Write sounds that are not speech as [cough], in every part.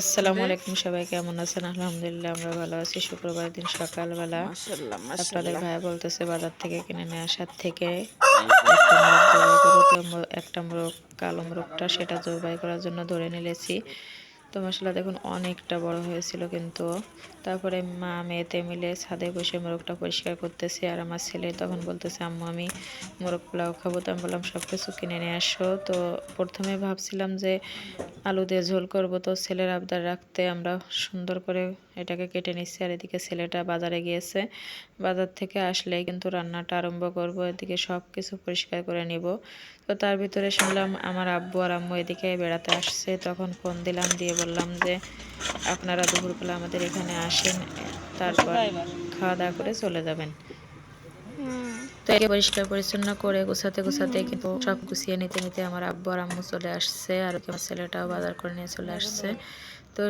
আসসালামু আলাইকুম সবাই কেমন আছেন? আলহামদুলিল্লাহ আমরা ভালো আছি। শুক্রবার দিন সকালবেলা। আপনাদের ভাই বলতেছে বাজার থেকে কিনে নিয়ে আসার থেকে [laughs] একটা মোরগ কালো মোরগটা সেটা জবাই করার জন্য ধরে নিলেছি। তো মশলা দেখুন অনেকটা বড় হয়েছিল কিন্তু। তারপরে মা মেয়েতে মিলে ছাদে বসে মোরগটা পরিষ্কার করতেছে আর আমার ছেলে তখন বলতেছে আম্মু আমি মোরগ পোলাও খাব। তো আমি বললাম সব কিছু কিনে নিয়ে আসো। তো প্রথমে ভাবছিলাম যে আলু দিয়ে ঝোল করব। তো ছেলের আবদার রাখতে আমরা সুন্দর করে এটাকে কেটে নিচ্ছি। আর এদিকে ছেলেটা বাজারে গিয়েছে। বাজার থেকে আসলেই কিন্তু রান্নাটা আরম্ভ করব। এদিকে সব কিছু পরিষ্কার করে নিব। তো তার ভিতরে শুনলাম আমার আব্বু আর আম্মু এদিকে বেড়াতে আসছে। তখন ফোন দিলাম, দিয়ে বললাম যে, আপনারা দুপুরবেলা আমাদের এখানে আসেন। তারপর খাওয়া দাওয়া করে চলে যাবেন। তো একে পরিষ্কার পরিচ্ছন্ন করে গোছাতে গোছাতে কিন্তু সব গুছিয়ে নিতে নিতে আমার আব্বু আর আম্মু চলে আসছে, আর আমার ছেলেটাও বাজার করে নিয়ে চলে আসছে। তো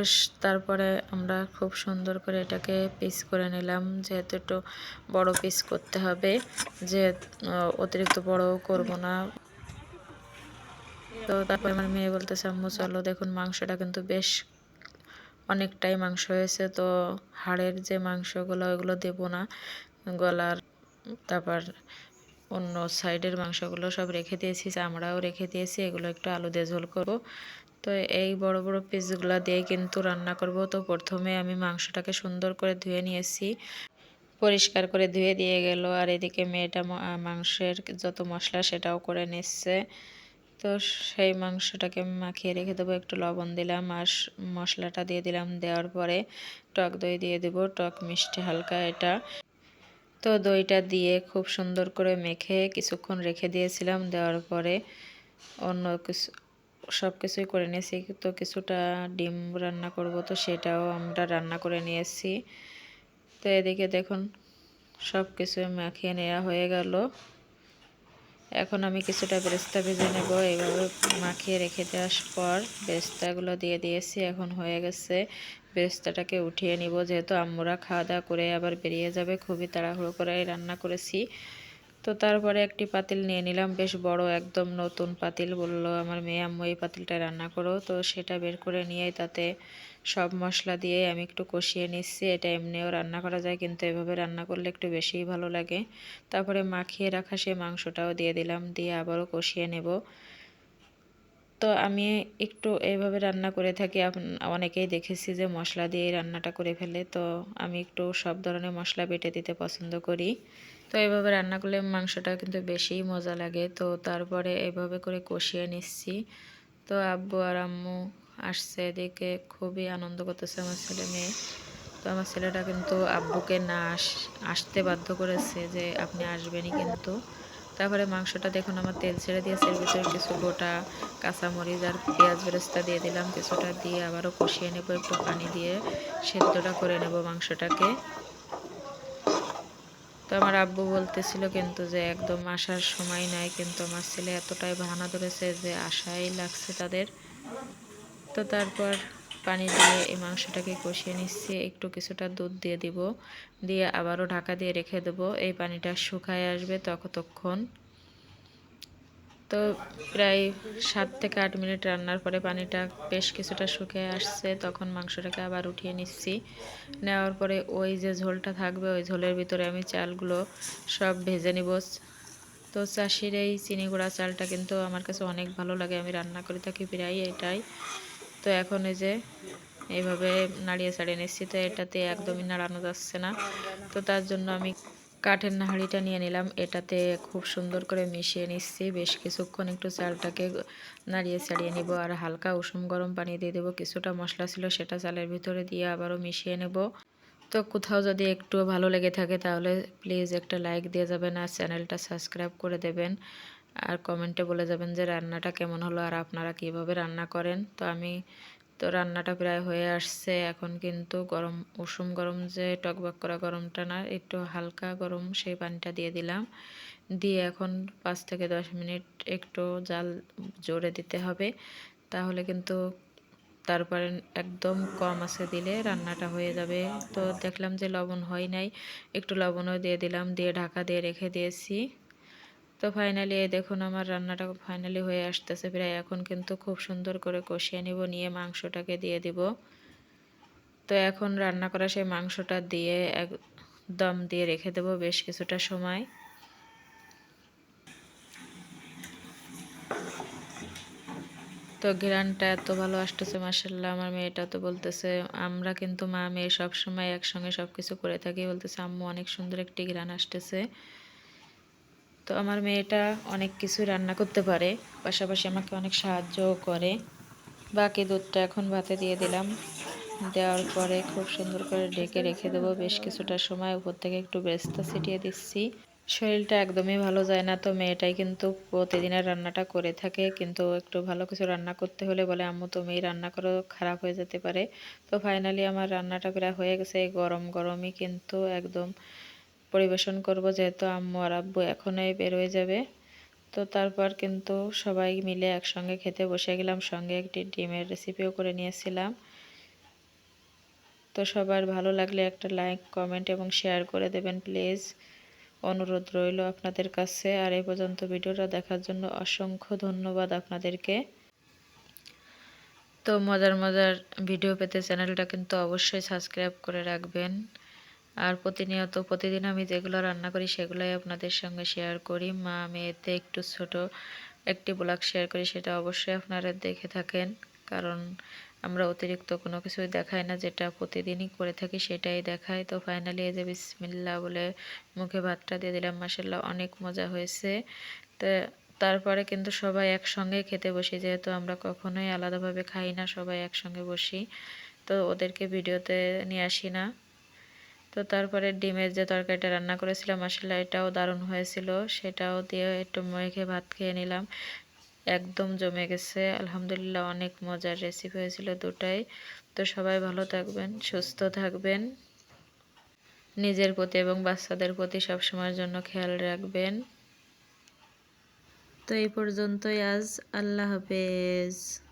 তারপরে আমরা খুব সুন্দর করে এটাকে পিস করে নিলাম, যেহেতু একটু বড় পিস করতে হবে, যে অতিরিক্ত বড় করব না। তো তারপরে আমার মেয়ে বলতেছে, আম্মু, চলো দেখুন মাংসটা কিন্তু বেশ অনেকটাই মাংস হয়েছে, তো হাড়ের যে মাংসগুলো ওইগুলো দেবো না গলার। তারপর অন্য সাইডের মাংসগুলো সব রেখে দিয়েছি, চামড়াও রেখে দিয়েছি, এগুলো একটু আলু দিয়ে ঝোল করব। তো এই বড় বড় পিসগুলো দিয়ে কিন্তু রান্না করব। তো প্রথমে আমি মাংসটাকে সুন্দর করে ধুয়ে নিয়েছি। পরিষ্কার করে ধুয়ে দিয়ে গেল, আর এদিকে মেয়েটা মাংসের যত মশলা সেটাও করে নিচ্ছে। তো সেই মাংসটাকে মাখিয়ে রেখে দেবো, একটু লবণ দিলাম, আর মশলাটা দিয়ে দিলাম। দেওয়ার পরে টক দই দিয়ে দেবো, টক মিষ্টি হালকা এটা। তো দইটা দিয়ে খুব সুন্দর করে মেখে কিছুক্ষণ রেখে দিয়েছিলাম, দেওয়ার পরে অন্য কিছু, সব কিছুই করে নিয়েছি। তো কিছুটা ডিম রান্না করব, তো সেটাও আমরা রান্না করে নিয়েছি। তো এদিকে দেখুন, সব কিছু মাখিয়ে নেওয়া হয়ে গেল। এখন আমি কিছুটা বেরেস্তা ভেজে নেব। এইভাবে মাখিয়ে রেখে দেওয়ার পর বেরেস্তাগুলো দিয়ে দিয়েছি। এখন হয়ে গেছে বেরেস্তাটাকে উঠিয়ে নিব। যেহেতু আম্মুরা খাওয়া দাওয়া করে আবার বেরিয়ে যাবে, খুবই তাড়াহুড়ো করে রান্না করেছি। তো তারপরে একটি পাতিল নিয়ে নিলাম। বেশ বড়, একদম নতুন পাতিল বলল আমার মেয়ে, আম্মু, এই পাতিলটা রান্না করো। তো সেটা বের করে নিয়ে তাতে সব মশলা দিয়ে আমি একটু কষিয়ে নিচ্ছি। এটা এমনিও রান্না করা যায়, কিন্তু এভাবে রান্না করলে একটু বেশিই ভালো লাগে। তারপরে মাখিয়ে রাখা সে মাংসটাও দিয়ে দিলাম, দিয়ে আবারও কষিয়ে নেব। তো আমি একটু এইভাবে রান্না করে থাকি। অনেকেই দেখেছি যে মশলা দিয়ে রান্নাটা করে ফেলে। তো আমি একটু সব ধরনের মশলা বেটে দিতে পছন্দ করি। তো এইভাবে রান্না করলে মাংসটা কিন্তু বেশিই মজা লাগে। তো তারপরে এইভাবে করে কষিয়ে নিচ্ছি। তো আব্বু আর আম্মু আসছে এদিকে, খুবই আনন্দ করতেছে আমার ছেলে মেয়ে। তো আমার ছেলেটা কিন্তু আব্বুকে না আস, আসতে বাধ্য করেছে যে আপনি আসবেনই কিন্তু। তারপরে মাংসটা দেখুন, আমার তেল ছেড়ে দিয়েছে, এর ভিতরে কিছু গোটা কাঁচামরিচ আর পেঁয়াজ বেরেস্তা দিয়ে দিলাম। কিছুটা দিয়ে আবারও কষিয়ে নেব, একটু পানি দিয়ে সেদ্ধটা করে নেব মাংসটাকে। আমার আব্বু বলতেছিল কিন্তু যে একদম আসার সময় নাই, কিন্তু আমার ছেলে এতটাই বাহানা ধরেছে যে আশাই লাগছে তাদের। তো তারপর পানি দিয়ে এই মাংসটাকে কষিয়ে নিচ্ছি, একটু কিছুটা দুধ দিয়ে দিব, দিয়ে আবারও ঢাকা দিয়ে রেখে দেবো। এই পানিটা শুকায় আসবে ততক্ষণ তো প্রায় সাত থেকে আট মিনিট রান্নার পরে পানিটা বেশ কিছুটা শুকিয়ে আসছে, তখন মাংসটাকে আবার উঠিয়ে নিচ্ছি। নেওয়ার পরে ওই যে ঝোলটা থাকবে, ওই ঝোলের ভিতরে আমি চালগুলো সব ভেজে নিব। তো চাষির এই চিনি গুঁড়া চালটা কিন্তু আমার কাছে অনেক ভালো লাগে, আমি রান্না করে থাকি প্রায় এটাই। তো এখন এই যে এইভাবে নাড়িয়ে ছাড়িয়ে নিচ্ছি, তো এটাতে একদমই নাড়ানো যাচ্ছে না। তো তার জন্য আমি কাঠের নাহাড়িটা নিয়ে নিলাম। এটাতে খুব সুন্দর করে মিশিয়ে নিচ্ছি। বেশ কিছুক্ষণ একটু চালটাকে নাড়িয়ে ছাড়িয়ে নিব আর হালকা উষুম গরম পানি দিয়ে দেবো। কিছুটা মশলা ছিল সেটা চালের ভিতরে দিয়ে আবারও মিশিয়ে নেব। তো কোথাও যদি একটু ভালো লেগে থাকে তাহলে প্লিজ একটা লাইক দিয়ে যাবেন আর চ্যানেলটা সাবস্ক্রাইব করে দেবেন। আর কমেন্টে বলে যাবেন যে রান্নাটা কেমন হলো আর আপনারা কীভাবে রান্না করেন। তো আমি তো রান্নাটা প্রায় হয়ে আসছে। এখন কিন্তু গরম, উষুম গরম যে টকবক করা গরমটা না, একটু হালকা গরম সেই পানিটা দিয়ে দিলাম। দিয়ে এখন পাঁচ থেকে দশ মিনিট একটু জাল জোরে দিতে হবে। তাহলে কিন্তু তারপরে একদম কম আছে দিলে রান্নাটা হয়ে যাবে। তো দেখলাম যে লবণ হয় নাই, একটু লবণও দিয়ে দিলাম, দিয়ে ঢাকা দিয়ে রেখে দিয়েছি। তো ফাইনালি এই দেখুন আমার রান্নাটা ফাইনালি হয়ে আসতেছে প্রায়। এখন কিন্তু খুব সুন্দর করে কষিয়ে নিব, নিয়ে মাংসটাকে দিয়ে দিব। তো এখন রান্না করা সেই মাংসটা দিয়ে এক দম দিয়ে রেখে দেব বেশ কিছুটা সময়। তো ঘ্রানটা এত ভালো আসতেছে মাসাল্লাহ আমার মেয়েটা তো বলতেছে, আমরা কিন্তু মা, মেয়ে সবসময় একসঙ্গে সব কিছু করে থাকি। বলতেছে, আম্মু, অনেক সুন্দর একটি ঘ্রান আসতেছে। তো আমার মেয়েটা অনেক কিছু রান্না করতে পারে, পাশাপাশি আমাকে অনেক সাহায্যও করে। বাকি দুধটা এখন ভাতে দিয়ে দিলাম। দেওয়ার পরে খুব সুন্দর করে ডেকে রেখে দেবো। বেশ কিছুটা সময় উপর থেকে একটু বেস্তা ছিটিয়ে দিচ্ছি। শরীরটা একদমই ভালো যায় না, তো মেয়েটাই কিন্তু প্রতিদিনের রান্নাটা করে থাকে। কিন্তু একটু ভালো কিছু রান্না করতে হলে বলে, আম্মু তুমি রান্না করো, খারাপ হয়ে যেতে পারে। তো ফাইনালি আমার রান্নাটা প্রায় হয়ে গেছে, গরম গরমই কিন্তু একদম পরিবেশন করব, যেহেতু আম্মু আর আব্বু এখনই বেরোয় যাবে। তো তারপর কিন্তু সবাই মিলে একসঙ্গে খেতে বসে গেলাম, সঙ্গে একটি ডিমের রেসিপিও করে নিয়েছিলাম তো সবার ভালো লাগলে একটা লাইক কমেন্ট এবং শেয়ার করে দেবেন প্লিজ অনুরোধ রইল আপনাদের কাছে। আর এই পর্যন্ত ভিডিওটা দেখার জন্য অসংখ্য ধন্যবাদ আপনাদেরকে। তো মজার মজার ভিডিও পেতে চ্যানেলটা কিন্তু অবশ্যই সাবস্ক্রাইব করে রাখবেন। আর প্রতিনিয়ত প্রতিদিন আমি যেগুলো রান্না করি সেগুলোই আপনাদের সঙ্গে শেয়ার করি। মা মেয়েতে একটু ছোট একটি ব্লগ শেয়ার করি, সেটা অবশ্যই আপনারা দেখে থাকেন। কারণ আমরা অতিরিক্ত কোনো কিছুই দেখাই না, যেটা প্রতিদিনই করে থাকি সেটাই দেখাই। তো ফাইনালি এই যে বিসমিল্লা বলে মুখে ভাতটা দিয়ে দিলাম মাসাল্লাহ অনেক মজা হয়েছে। তো তারপরে কিন্তু সবাই একসঙ্গে খেতে বসি, যেহেতু আমরা কখনোই আলাদাভাবে খাই না, সবাই একসঙ্গে বসি। তো ওদেরকে ভিডিওতে নিয়ে আসি না। তো তারপরে ডিমের যে তরকারিটা রান্না করেছিলাম আসলে এটাও দারুণ হয়েছিল। সেটাও দিয়ে একটু মেখে ভাত খেয়ে নিলাম। একদম জমে গেছে। আলহামদুলিল্লাহ অনেক মজার রেসিপি হয়েছিল দুটাই। তো সবাই ভালো থাকবেন, সুস্থ থাকবেন। নিজের প্রতি এবং বাচ্চাদের প্রতি সবসময়ের জন্য খেয়াল রাখবেন। তো এই পর্যন্তই আজ। আল্লাহ হাফেজ।